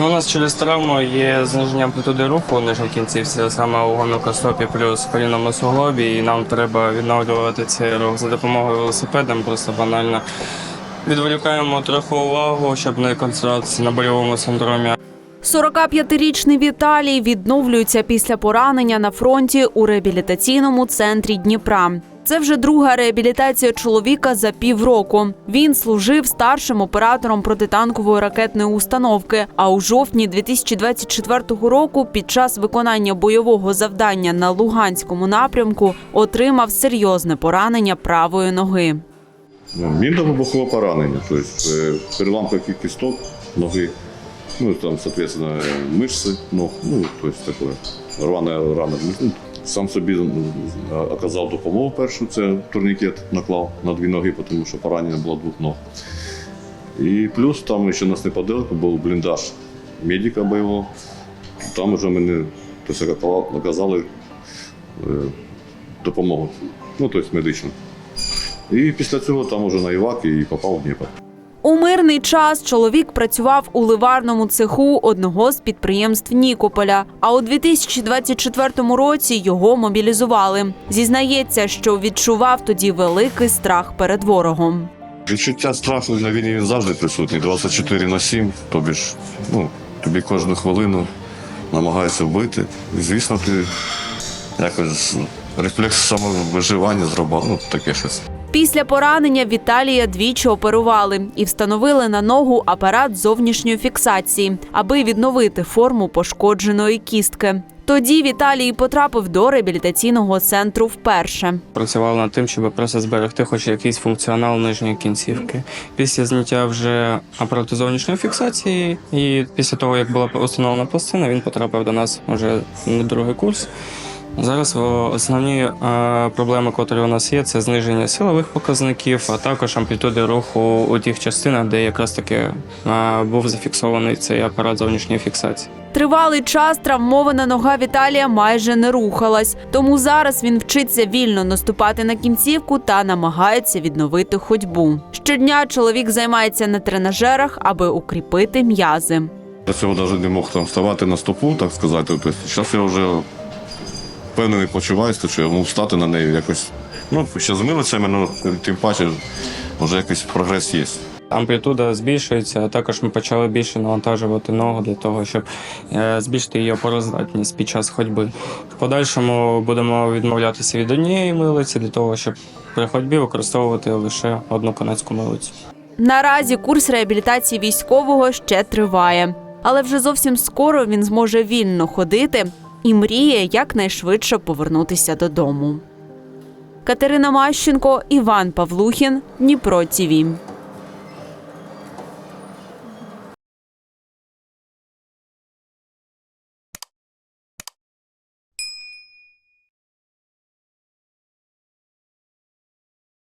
Ну, у нас через травму є зниження амплітуди руху у нижній кінцівці, саме у гомілкостопі плюс колінному суглобі, і нам треба відновлювати цей рух за допомогою велосипеда, просто банально. Відволікаємо трохи увагу, щоб не концентруватися на больовому синдромі. 45-річний Віталій відновлюється після поранення на фронті у реабілітаційному центрі Дніпра. Це вже друга реабілітація чоловіка за півроку. Він служив старшим оператором протитанкової ракетної установки. А у жовтні 2024 року, під час виконання бойового завдання на Луганському напрямку, отримав серйозне поранення правої ноги. Ну, Мінно-вибухове поранення, тобто е, переламка кісток ноги, ну там, соответственно, мышцы ног, ну, то есть такое, рана. Сам собі оказав допомогу першу, це турнікет наклав на дві ноги, тому що поранення було двох ног. І плюс там ще у нас неподалеку був бліндаж медика бойового. Там вже мені оказали е, допомогу, ну, тобто медичну. І після цього там уже на Івак і попав в Дніпро. У мирний час чоловік працював у ливарному цеху одного з підприємств Нікополя. А у 2024 році його мобілізували. Зізнається, що відчував тоді великий страх перед ворогом. Відчуття страху на війні він завжди присутній, 24 на 7, тобі ж, ну, тобі кожну хвилину намагаються вбити. І, звісно, ти якось рефлекс самовиживання зробив, ну, таке щось. Після поранення Віталія двічі оперували і встановили на ногу апарат зовнішньої фіксації, аби відновити форму пошкодженої кістки. Тоді Віталій потрапив до реабілітаційного центру вперше. Працював над тим, щоб просто зберегти хоч якийсь функціонал нижньої кінцівки. Після зняття вже апарату зовнішньої фіксації, і після того, як була установлена пластина, він потрапив до нас вже на другий курс. Зараз основні е, проблеми, які у нас є, це зниження силових показників, а також амплітуди руху у тих частинах, де якраз таки е, був зафіксований цей апарат зовнішньої фіксації. Тривалий час травмована нога Віталія майже не рухалась, тому зараз він вчиться вільно наступати на кінцівку та намагається відновити ходьбу. Щодня чоловік займається на тренажерах, аби укріпити м'язи. До цього навіть не мог там вставати на стопу, так сказати. Тобто, зараз я вже впевнений почуваюся, що я можу встати на неї якось. Ну, ще з милицями, ну, тим паче, вже якийсь прогрес є. Амплітуда збільшується, а також ми почали більше навантажувати ногу для того, щоб е, збільшити її опороздатність під час ходьби. В подальшому будемо відмовлятися від однієї милиці для того, щоб при ходьбі використовувати лише одну канадську милицю. Наразі курс реабілітації військового ще триває, але вже зовсім скоро він зможе вільно ходити і мріє якнайшвидше повернутися додому. Катерина Мащенко, Іван Павлухін, Дніпро ТІВІ.